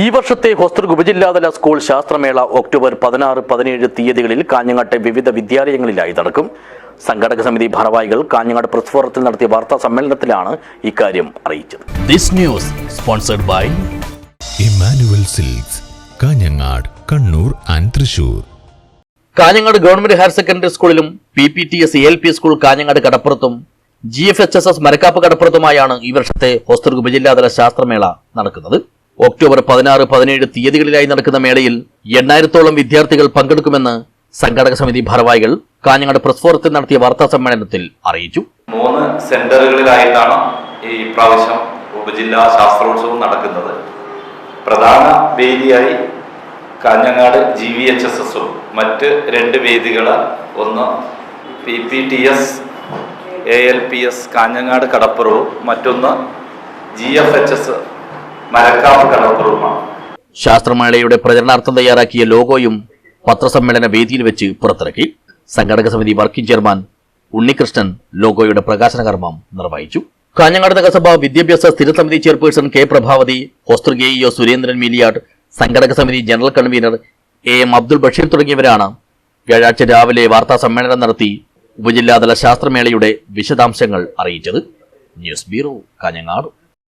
ഈ വർഷത്തെ ഹോസ്റ്റർ ഉപജില്ലാതല school ശാസ്ത്രമേള October പതിനാറ് പതിനേഴ് തീയതികളിൽ കാഞ്ഞങ്ങാട്ടെ വിവിധ വിദ്യാലയങ്ങളിലായി നടക്കും. സംഘടക സമിതി ഭാരവാഹികൾ കാഞ്ഞങ്ങാട് പ്രസ് ഫോറത്തിൽ നടത്തിയ വാർത്താ സമ്മേളനത്തിലാണ് ഇക്കാര്യം അറിയിച്ചത്. This news sponsored by Emmanuel Silks Kanhangad Kannur and Thrissur. Kanhangad government higher secondary സ്കൂളിലും P P T S L P school Kanhangad കടപ്പുറത്തും G F H S S Marakkap കടപ്പുറത്തുമായാണ് ഈ വർഷത്തെ ഹോസ്റ്റർ ഉപജില്ലാതല ശാസ്ത്രമേള നടക്കുന്നത്. ഒക്ടോബർ പതിനാറ് പതിനേഴ് തീയതികളിലായി നടക്കുന്ന മേളയിൽ എണ്ണായിരത്തോളം വിദ്യാർത്ഥികൾ പങ്കെടുക്കുമെന്ന് സംഘാടക സമിതി ഭാരവാഹികൾ കാഞ്ഞങ്ങാട് പ്രസ് ഫോറത്തിൽ നടത്തിയ വാർത്താ സമ്മേളനത്തിൽ അറിയിച്ചു. മൂന്ന് സെന്ററുകളിലായിട്ടാണ് ഈ പ്രാവശ്യം ഉപജില്ലാ ശാസ്ത്രോത്സവം നടക്കുന്നത്. പ്രധാന വേദിയായി Kanhangad G V H S എസും മറ്റ് രണ്ട് വേദികൾ ഒന്ന് P P T S A L P S Kanhangad കടപ്പുറവും മറ്റൊന്ന് G F H S Marakkap കടപ്പുറവുമാണ് ശാസ്ത്രമേളയുടെ പ്രചരണാർത്ഥം തയ്യാറാക്കിയ ലോഗോയും പത്രസമ്മേളന വേദിയിൽ വെച്ച് പുറത്തിറക്കി സംഘടക സമിതി വർക്കിംഗ് ചെയർമാൻ ഉണ്ണികൃഷ്ണൻ ലോഗോയുടെ പ്രകാശന കർമ്മം നിർവഹിച്ചു. കാഞ്ഞങ്ങാട് നഗരസഭ വിദ്യാഭ്യാസ സ്ഥിരസമിതി chairperson K Prabhavathi EO Surendran മീലിയാട് സംഘടക സമിതി general convener A M Abdul Basheer തുടങ്ങിയവരാണ് വ്യാഴാഴ്ച രാവിലെ വാർത്താ സമ്മേളനം നടത്തി ഉപജില്ലാതല ശാസ്ത്രമേളയുടെ വിശദാംശങ്ങൾ അറിയിച്ചത്. News bureau Kanhangad.